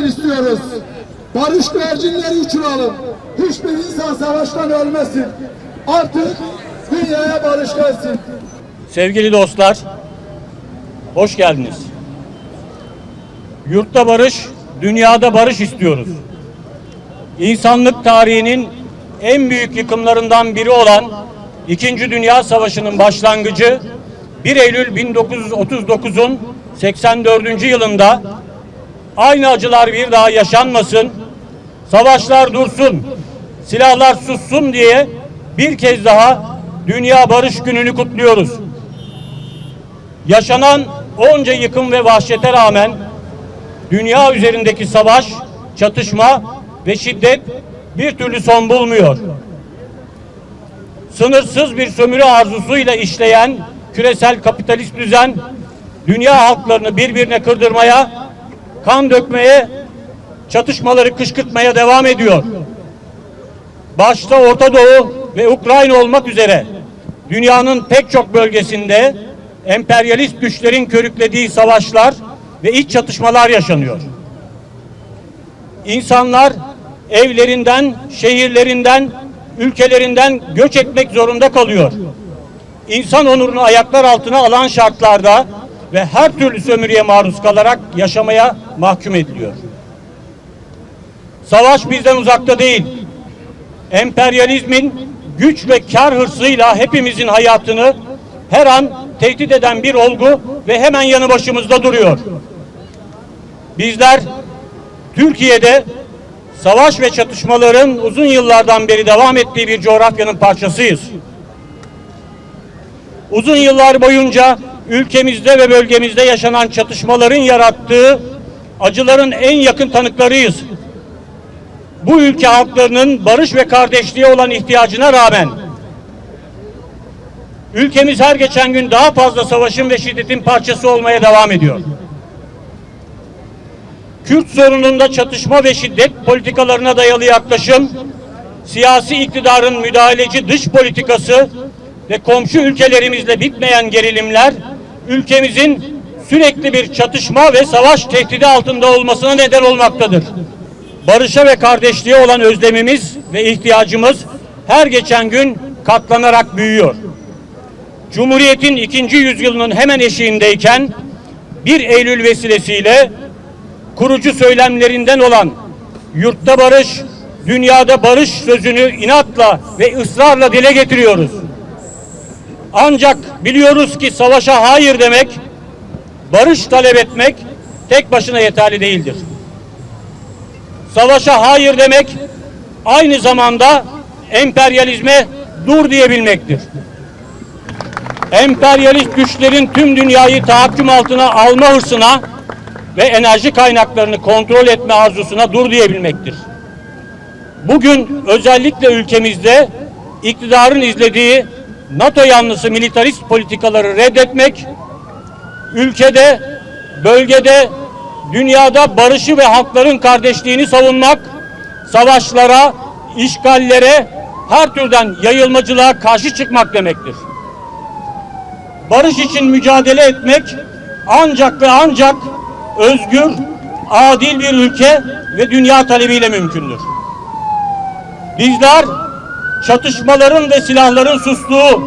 Gelsin istiyoruz. Barış güvercinleri uçuralım. Hiçbir insan savaştan ölmesin. Artık dünyaya barış gelsin. Sevgili dostlar, hoş geldiniz. Yurtta barış, dünyada barış istiyoruz. İnsanlık tarihinin en büyük yıkımlarından biri olan İkinci Dünya Savaşı'nın başlangıcı 1 Eylül 1939'un 84. yılında aynı acılar bir daha yaşanmasın, savaşlar dursun, silahlar sussun diye bir kez daha Dünya Barış Günü'nü kutluyoruz. Yaşanan onca yıkım ve vahşete rağmen dünya üzerindeki savaş, çatışma ve şiddet bir türlü son bulmuyor. Sınırsız bir sömürü arzusuyla işleyen küresel kapitalist düzen dünya halklarını birbirine kırdırmaya, kan dökmeye, çatışmaları kışkırtmaya devam ediyor. Başta Orta Doğu ve Ukrayna olmak üzere dünyanın pek çok bölgesinde emperyalist güçlerin körüklediği savaşlar ve iç çatışmalar yaşanıyor. İnsanlar evlerinden, şehirlerinden, ülkelerinden göç etmek zorunda kalıyor. İnsan onurunu ayaklar altına alan şartlarda ve her türlü sömürüye maruz kalarak yaşamaya mahkum ediliyor. Savaş bizden uzakta değil. Emperyalizmin güç ve kar hırsıyla hepimizin hayatını her an tehdit eden bir olgu ve hemen yanı başımızda duruyor. Bizler Türkiye'de savaş ve çatışmaların uzun yıllardan beri devam ettiği bir coğrafyanın parçasıyız. Uzun yıllar boyunca ülkemizde ve bölgemizde yaşanan çatışmaların yarattığı acıların en yakın tanıklarıyız. Bu ülke halklarının barış ve kardeşliğe olan ihtiyacına rağmen ülkemiz her geçen gün daha fazla savaşın ve şiddetin parçası olmaya devam ediyor. Kürt sorununda çatışma ve şiddet politikalarına dayalı yaklaşım, siyasi iktidarın müdahaleci dış politikası ve komşu ülkelerimizle bitmeyen gerilimler ülkemizin sürekli bir çatışma ve savaş tehdidi altında olmasına neden olmaktadır. Barışa ve kardeşliğe olan özlemimiz ve ihtiyacımız her geçen gün katlanarak büyüyor. Cumhuriyetin ikinci yüzyılının hemen eşiğindeyken 1 Eylül vesilesiyle kurucu söylemlerinden olan yurtta barış, dünyada barış sözünü inatla ve ısrarla dile getiriyoruz. Ancak biliyoruz ki savaşa hayır demek, barış talep etmek tek başına yeterli değildir. Savaşa hayır demek aynı zamanda emperyalizme dur diyebilmektir. Emperyalist güçlerin tüm dünyayı tahakküm altına alma hırsına ve enerji kaynaklarını kontrol etme arzusuna dur diyebilmektir. Bugün özellikle ülkemizde iktidarın izlediği NATO yanlısı militarist politikaları reddetmek, ülkede, bölgede, dünyada barışı ve halkların kardeşliğini savunmak, savaşlara, işgallere, her türden yayılmacılığa karşı çıkmak demektir. Barış için mücadele etmek ancak ve ancak özgür, adil bir ülke ve dünya talebiyle mümkündür. Bizler çatışmaların ve silahların sustuğu,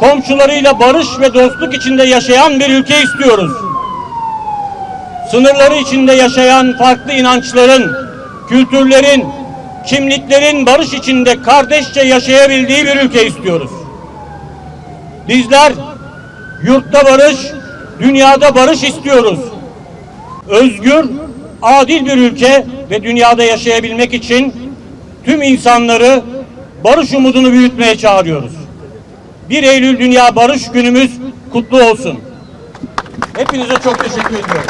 komşularıyla barış ve dostluk içinde yaşayan bir ülke istiyoruz. Sınırları içinde yaşayan farklı inançların, kültürlerin, kimliklerin barış içinde kardeşçe yaşayabildiği bir ülke istiyoruz. Bizler yurtta barış, dünyada barış istiyoruz. Özgür, adil bir ülke ve dünyada yaşayabilmek için tüm insanları barış umudunu büyütmeye çağırıyoruz. 1 Eylül Dünya Barış Günümüz kutlu olsun. Hepinize çok teşekkür ediyorum.